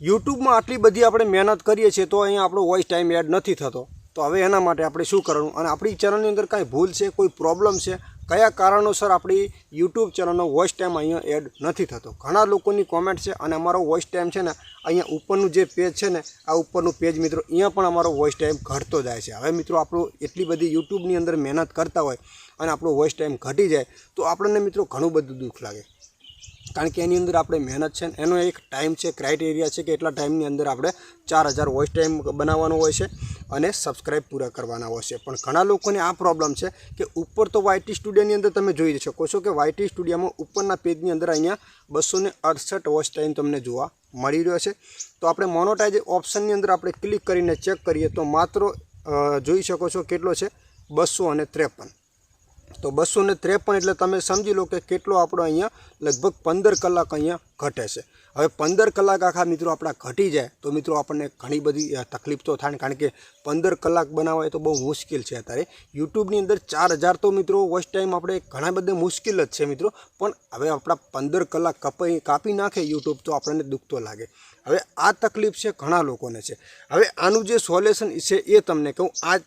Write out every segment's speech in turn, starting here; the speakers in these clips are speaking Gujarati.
યુટ્યુબમાં આટલી બધી આપણે મહેનત કરીએ છીએ તો અહીંયા આપણો વોઇસ ટાઈમ એડ નથી થતો. તો હવે એના માટે આપણે શું કરવાનું? અને આપણી ચેનલની અંદર કાંઈ ભૂલ છે, કોઈ પ્રોબ્લેમ છે? કયા કારણોસર આપણી યુટ્યુબ ચેનલનો વોઇસ ટાઈમ અહીંયા એડ નથી થતો? ઘણા લોકોની કોમેન્ટ છે અને અમારો વોઇસ ટાઈમ છે ને અહીંયા ઉપરનું જે પેજ છે ને, આ ઉપરનું પેજ મિત્રો, અહીંયા પણ અમારો વોઇસ ટાઈમ ઘટતો જાય છે. હવે મિત્રો, આપણું એટલી બધી યુટ્યુબની અંદર મહેનત કરતા હોય અને આપણો વોઇસ ટાઈમ ઘટી જાય, તો આપણને મિત્રો ઘણું બધું દુઃખ લાગે. કારણ કે એની અંદર આપણે મહેનત છે એનો એક ટાઈમ છે ક્રાઇટેરિયા છે કે એટલા ટાઈમની અંદર આપણે ચાર હજાર વોઇસ ટાઈમ બનાવવાનો હોય છે અને સબસ્ક્રાઇબ પૂરા કરવાના હોય છે. પણ ઘણા લોકોને આ પ્રોબ્લેમ છે કે ઉપર તો વાયટી સ્ટુડિયોની અંદર તમે જોઈ શકો છો કે વાયટી સ્ટુડિયોમાં ઉપરના પેજની અંદર અહીંયા બસો ને અડસઠ વોચ ટાઈમ તમને જોવા મળી રહ્યો છે. તો આપણે મોનોટાઇઝ ઓપ્શનની અંદર આપણે ક્લિક કરીને ચેક કરીએ તો માત્ર જોઈ શકો છો કેટલો છે બસો અને ત્રેપન. તો બસો ત્રેપન એટલે તમે સમજી લો કે કેટલો આપણો અહીંયા લગભગ પંદર કલાક અહીંયા ઘટે છે. હવે પંદર કલાક આખા મિત્રો આપણા ઘટી જાય તો મિત્રો આપણને ઘણી બધી તકલીફ તો થાય કારણ કે પંદર કલાક બનાવવા તો બહુ મુશ્કેલ છે અત્યારે. યુટ્યુબની અંદર ચાર હજાર તો મિત્રો વોચ ટાઈમ આપણે ઘણા બધા મુશ્કેલ જ છે મિત્રો, પણ હવે આપણા પંદર કલાક કપાઈ, કાપી નાખે યુટ્યુબ તો આપણને દુઃખ તો લાગે. હવે આ તકલીફ છે ઘણા લોકોને છે. હવે આનું જે સોલ્યુશન છે એ તમને કહું, આ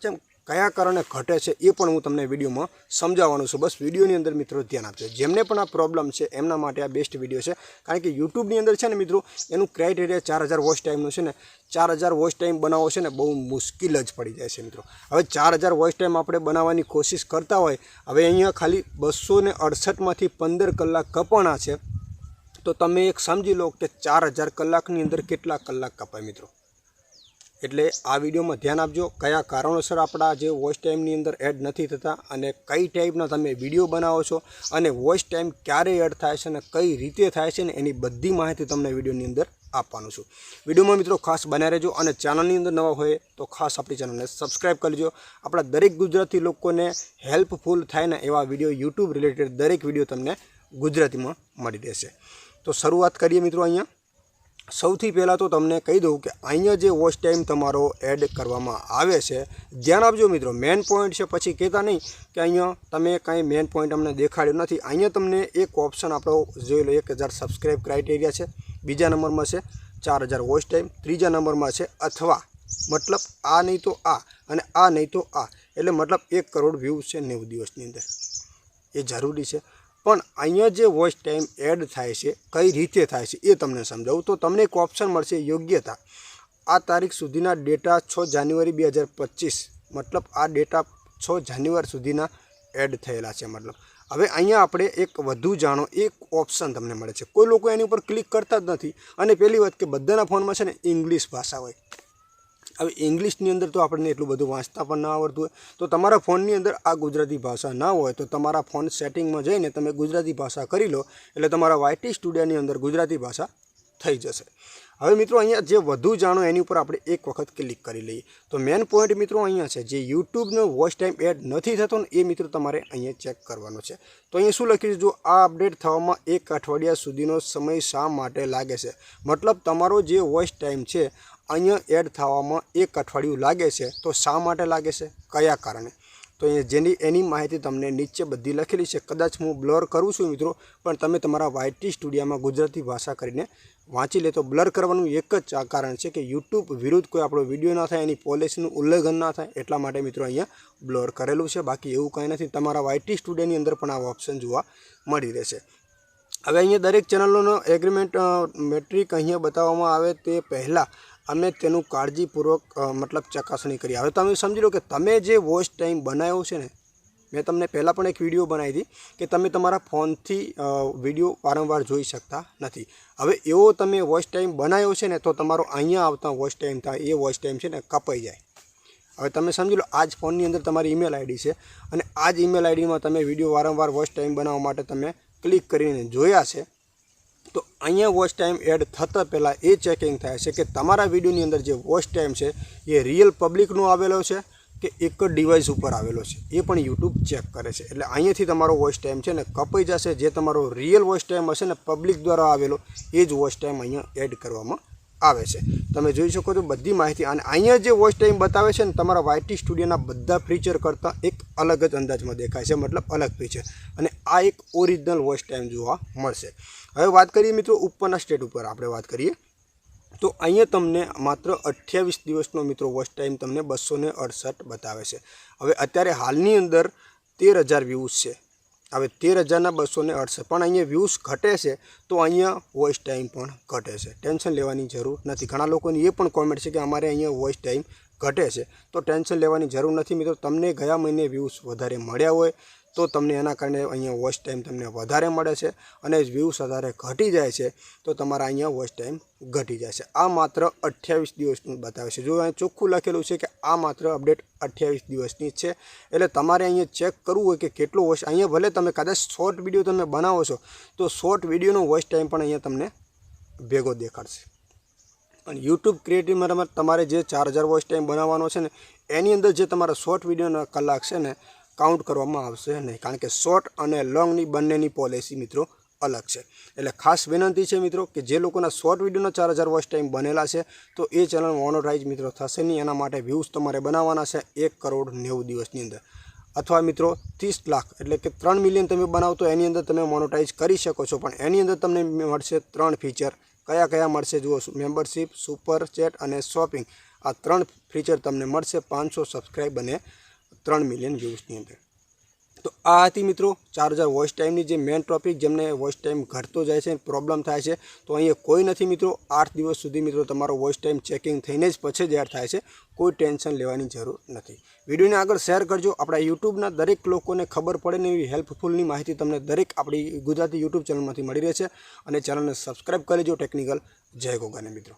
કયા કારણે ઘટે છે એ પણ હું તમને વિડીયોમાં સમજાવવાનું છું. બસ વિડીયોની અંદર મિત્રો ધ્યાન આપજો. જેમને પણ આ પ્રોબ્લેમ છે, એમના માટે આ બેસ્ટ વીડિયો છે. કારણ કે યુટ્યુબની અંદર છે ને મિત્રો, એનું ક્રાઇટેરિયા ચાર હજાર વોચ ટાઈમનું છે ને, ચાર હજાર વોચ ટાઈમ બનાવો છે ને બહુ મુશ્કેલ જ પડી જાય છે મિત્રો. હવે ચાર હજાર વોચ ટાઈમ આપણે બનાવવાની કોશિશ કરતા હોય, હવે અહીંયા ખાલી બસો ને અડસઠમાંથી પંદર કલાક કપાણા છે. તો તમે એક સમજી લો કે ચાર હજાર કલાકની અંદર કેટલા કલાક કપાય મિત્રો? એટલે આ વિડીયોમાં ધ્યાન આપજો કયા કારણોસર આપણા જે વોઇસ ટાઈમની અંદર એડ નથી થતા અને કઈ ટાઈપના તમે વીડિયો બનાવો છો અને વોઇસ ટાઈમ ક્યારે એડ થાય છે અને કઈ રીતે થાય છે ને એની બધી માહિતી તમને વિડીયોની અંદર આપવાનું છું. વિડીયોમાં મિત્રો ખાસ બન્યા રહેજો અને ચેનલની અંદર નવા હોય તો ખાસ આપણી ચેનલને સબસ્ક્રાઈબ કરી લેજો. આપણા દરેક ગુજરાતી લોકોને હેલ્પફુલ થાય ને એવા વીડિયો યુટ્યુબ રિલેટેડ દરેક વીડિયો તમને ગુજરાતીમાં મળી રહેશે. તો શરૂઆત કરીએ મિત્રો અહીંયા. સૌથી પહેલાં તો તમને કહી દઉં કે અહીંયા જે વોચ ટાઈમ તમારો એડ કરવામાં આવે છે, ધ્યાન આપજો મિત્રો. મેન પોઈન્ટ છે, પછી કહેતા નહીં કે અહીંયા તમે કાંઈ મેન પોઈન્ટ અમને દેખાડ્યો નથી. અહીંયા તમને એક ઓપ્શન આપણો જોઈ લો, એક હજાર સબસ્ક્રાઈબ ક્રાઇટેરિયા છે. બીજા નંબરમાં છે, ચાર હજાર વોચ ટાઈમ ત્રીજા નંબરમાં છે, અથવા મતલબ આ નહીં તો આ અને આ નહીં તો આ. એટલે મતલબ એક કરોડ વ્યૂઝ છે નેવું દિવસની અંદર. એ જરૂરી છે. પણ અહીંયા જે વોઇસ ટાઈમ એડ થાય છે, કઈ રીતે થાય છે એ તમને સમજાવું. તો તમને એક ઓપ્શન મળશે યોગ્યતા. આ તારીખ સુધીના ડેટા છ જાન્યુઆરી બે હજાર પચીસ. મતલબ આ ડેટા છ જાન્યુઆરી સુધીના એડ થયેલા છે મતલબ. હવે અહીંયા આપણે એક વધુ જાણો, એક ઓપ્શન તમને મળે છે. કોઈ લોકો એની ઉપર ક્લિક કરતા જ નથી. અને પહેલી વાત કે બધાના ફોનમાં છે ને, ઇંગ્લિશ ભાષા હોય. હવે ઇંગ્લિશની અંદર તો આપણને એટલું બધું વાંચતા પણ ના આવડતું હોય. તો તમારા ફોનની અંદર આ ગુજરાતી ભાષા ના હોય તો તમારા ફોન સેટિંગમાં જઈને તમે ગુજરાતી ભાષા કરી લો એટલે તમારા વાયટી સ્ટુડિયોની અંદર ગુજરાતી ભાષા થઈ જશે. હવે મિત્રો અહીંયા જે વધુ જાણો એની ઉપર આપણે એક વખત ક્લિક કરી લઈએ. તો મેન પોઈન્ટ મિત્રો અહીંયા છે, જે યુટ્યુબનો વોચ ટાઈમ એડ નથી થતો ને એ મિત્રો તમારે અહીંયા ચેક કરવાનો છે. તો અહીંયા શું લખ્યું છે જો આ અપડેટ થવામાં એક અઠવાડિયા સુધીનો સમય શા માટે લાગે છે? મતલબ તમારો જે વોચ ટાઈમ છે અહીંયા એડ થવામાં એક અઠવાડિયું લાગે છે. તો શા માટે લાગે છે? કયા કારણે? તો અહીંયા જેની એની માહિતી તમને નીચે બધી લખેલી છે. કદાચ હું બ્લર કરું છું મિત્રો, પણ તમે તમારા વાયટી સ્ટુડિયામાં ગુજરાતી ભાષા કરીને વાંચી લે તો બ્લર કરવાનું એક જ કારણ છે કે યુટ્યુબ વિરુદ્ધ કોઈ આપણો વીડિયો ના થાય, એની પોલિસીનું ઉલ્લંઘન ના થાય, એટલા માટે મિત્રો અહીંયા બ્લર કરેલું છે. બાકી એવું કંઈ નથી. તમારા વાયટી સ્ટુડિયોની અંદર પણ આવો ઓપ્શન જોવા મળી રહેશે. હવે અહીંયા દરેક ચેનલોનો એગ્રીમેન્ટ મેટ્રિક અહીંયા બતાવવામાં આવે તે પહેલાં અમે તેનું કાળજીપૂર્વક મતલબ ચકાસણી કરી. હવે તમે સમજી લો કે તમે જે વોચ ટાઈમ બનાવ્યો છે ને, મેં તમને પહેલાં પણ એક વીડિયો બનાવી હતી કે તમે તમારા ફોનથી વીડિયો વારંવાર જોઈ શકતા નથી. હવે એવો તમે વોચ ટાઈમ બનાવ્યો છે ને, તો તમારો અહીંયા આવતા વોચ ટાઈમ થાય, એ વોચ ટાઈમ છે ને, કપાઈ જાય. હવે તમે સમજી લો આ જ ફોનની અંદર તમારી ઈમેલ આઈડી છે અને આ જ ઈમેલ આઈડીમાં તમે વીડિયો વારંવાર વોચ ટાઈમ બનાવવા માટે તમે ક્લિક કરીને જોયા છે. તો અહીંયા વોચ ટાઈમ એડ થતાં પહેલાં એ ચેકિંગ થાય છે કે તમારા વિડીયોની અંદર જે વોચ ટાઈમ છે, એ રિયલ પબ્લિકનો આવેલો છે કે એક જ ડિવાઇસ ઉપર આવેલો છે? એ પણ યુટ્યુબ ચેક કરે છે. એટલે અહીંયાથી તમારો વોચ ટાઈમ છે ને કપાઈ જશે. જે તમારો રિયલ વોચ ટાઈમ હશે ને પબ્લિક દ્વારા આવેલો, એ જ વોચ ટાઈમ અહીંયા એડ કરવામાં આવે છે. તમે જોઈ શકો છો બધી માહિતી. અને અહીંયા જે વોચ ટાઈમ બતાવે છે ને, તમારા વાયટી સ્ટુડિયોના બધા ફીચર કરતાં એક અલગ જ અંદાજમાં દેખાય છે. મતલબ અલગ ફીચર અને આ એક ઓરિજિનલ વોચ ટાઈમ જોવા મળશે. હવે વાત કરીએ મિત્રો ઉપરના સ્ટેટ ઉપર. આપણે વાત કરીએ. તો અહીંયા તમને માત્ર અઠ્યાવીસ દિવસનો મિત્રો વોચ ટાઈમ તમને બસો અડસઠ બતાવે છે. હવે અત્યારે હાલની અંદર તેર હજાર વ્યૂઝ છે. હવે તેર હજારના બસો ને અડસઠ પણ અહીંયા વ્યૂઝ ઘટે છે તો અહીંયા વોઇસ ટાઈમ પણ ઘટે છે. ટેન્શન લેવાની જરૂર નથી. ઘણા લોકોની એ પણ કોમેન્ટ છે કે અમારે અહીંયા વોઇસ ટાઈમ ઘટે છે. તો ટેન્શન લેવાની જરૂર નથી. મિત્રો, તમને ગયા મહિને વ્યૂઝ વધારે મળ્યા હોય તો તમને એના કારણે અહીંયા વોચ ટાઈમ તમને વધારે મળે છે અને વ્યૂઝ વધારે ઘટી જાય છે, તો તમારા અહીંયા વોચ ટાઈમ ઘટી જાય છે. આ માત્ર અઠ્યાવીસ દિવસનું બતાવે છે. જો અહીંયા ચોખ્ખું લખેલું છે કે આ માત્ર અપડેટ અઠ્યાવીસ દિવસની જ છે, એટલે તમારે અહીંયા ચેક કરવું હોય કે કેટલું વોચ અહીંયા ભલે તમે કદાચ શોર્ટ વીડિયો તમે બનાવો છો, તો શોર્ટ વિડીયોનો વોચ ટાઈમ પણ અહીંયા તમને ભેગો દેખાડશે. અને યુટ્યુબ ક્રિએટિવમાં તમારે જે ચાર હજાર વોચ ટાઈમ બનાવવાનો છે ને, એની અંદર જે તમારા શોર્ટ વિડીયોના કલાક છે ને કાઉન્ટ કરવામાં આવશે નહીં. કારણ કે શોર્ટ અને લોંગની બંનેની પોલિસી મિત્રો અલગ છે. એટલે ખાસ વિનંતી છે મિત્રો કે જે લોકોના શોર્ટ વિડીયોના ચાર હજાર વોચ ટાઈમ બનેલા છે, તો એ ચેનલ મોનોટાઈઝ મિત્રો થશે નહીં. એના માટે વ્યૂઝ તમારે બનાવવાના છે એક કરોડ નેવું દિવસની અંદર. અથવા મિત્રો ત્રીસ લાખ, એટલે કે ત્રણ મિલિયન તમે બનાવો તો એની અંદર તમે મોનોટાઈઝ કરી શકો છો. પણ એની અંદર તમને મળશે ત્રણ ફીચર કયા કયા મળશે જુઓ મેમ્બરશીપ સુપર ચેટ અને શોપિંગ આ ત્રણ ફીચર તમને મળશે પાંચસો સબસ્ક્રાઈબ અને ત્રણ મિલિયન વ્યૂઝની અંદર. તો આ હતી મિત્રો ચાર હજાર વોઇસ ટાઈમની જે મેન ટોપિક જેમને વોઇસ ટાઈમ ઘટતો જાય છે પ્રોબ્લેમ થાય છે, તો અહીંયા કોઈ નથી મિત્રો, આઠ દિવસ સુધી મિત્રો તમારો વોઇસ ટાઈમ ચેકિંગ થઈને જ પછી જ એડ થાય છે, કોઈ ટેન્શન લેવાની જરૂર નથી. વિડીયોને આગળ શેર કરજો, આપણા યુટ્યુબના દરેક લોકોને ખબર પડે ને એવી હેલ્પફુલની માહિતી તમને દરેક આપણી ગુજરાતી યુટ્યુબ ચેનલમાંથી મળી રહે છે અને ચેનલને સબસ્ક્રાઈબ કરી લેજો ટેકનિકલ જય ગોગાને મિત્રો.